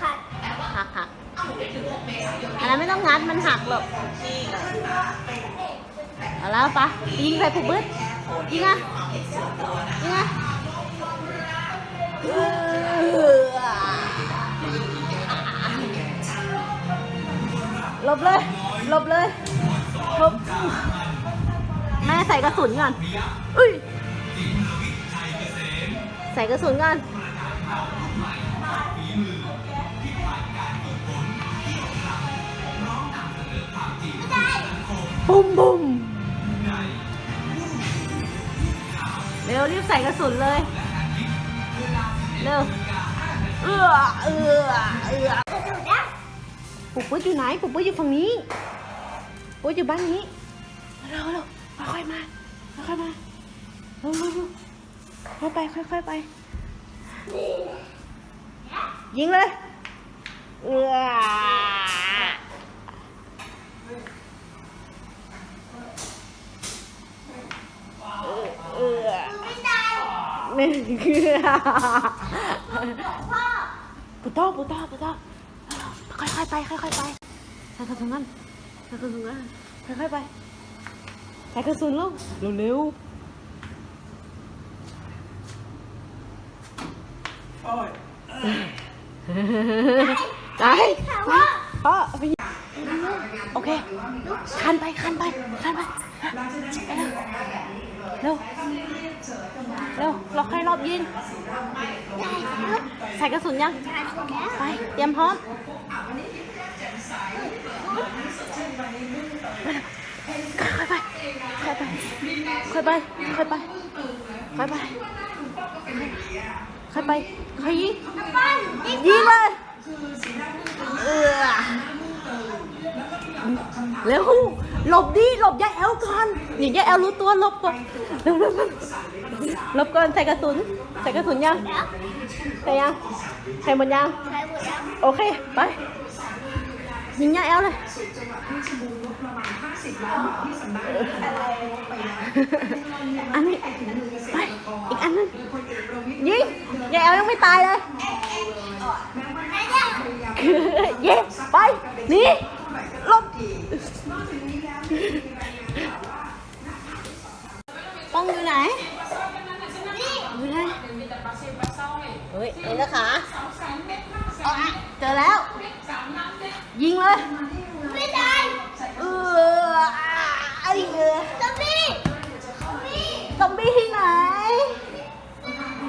ขัดหักหักอันนั้นไม่ต้องงัดมันหักหรอกเอาแล้วปะยิงใส่ผูกบึ้ดยิงอะยิงอะหลบเลยหลบเลยหลบแม่ใส่กระสุนก่อนอุ้ยใส่กระสุนก่อน ปุ้มบุ้มเร็วรีบใส่กระสุนเลย เร็ว เอือเอือเอือปุ๊บปุ๊บอยู่ไหนปุ๊บปุ๊บอยู่ฝั่งนี้ปุ๊บอยู่บ้านนี้ เร็วเร็วค่อยมาค่อยมาเร็วเร็วค่อยไปค่อยๆไป ยิงเลย เอื้อเออ ไม่ได้ ไม่คือพ่อปุตโต้ปุตโต้ปุตโต้ค่อยๆไปค่อยๆไปใส่กระสุนกันใส่กระสุนกันค่อยๆไปใส่กระสุนลูกเร็วๆใจแต่ว่าพ่อไป โอเค คันไปคันไปคันไปเร็วเร็วเราค่อยรอบยิงใส่กระสุนยังไปเตรียมพร้อมค่อยไปค่อยไปค่อยไปค่อยไปค่อยไปค่อยไปค่อยยิงยิงเลย เร็วหลบดิหลบยายแอลก่อนอย่ายายแอลรู้ตัวหลบก่อนเร็วเร็วเร็วหลบก่อนใส่กระสุนใส่กระสุนยังแล้วใส่ยังใส่หมดยังใช้หมดแล้วโอเคไปยิงยาแอลเลยอันนี้ไปอีกอันนึงยิงยาแอลยังไม่ตายเลยไม่ได้เย้ไปหนี่ นนี่อยู่ไหนเฮ้ยเห็นแล้วขาเอาอะเจอแล้ว ยิงเลย ไม่ได้เออไอ้เออซอมบี้ซอมบี้ซอมบี้ที่ไหน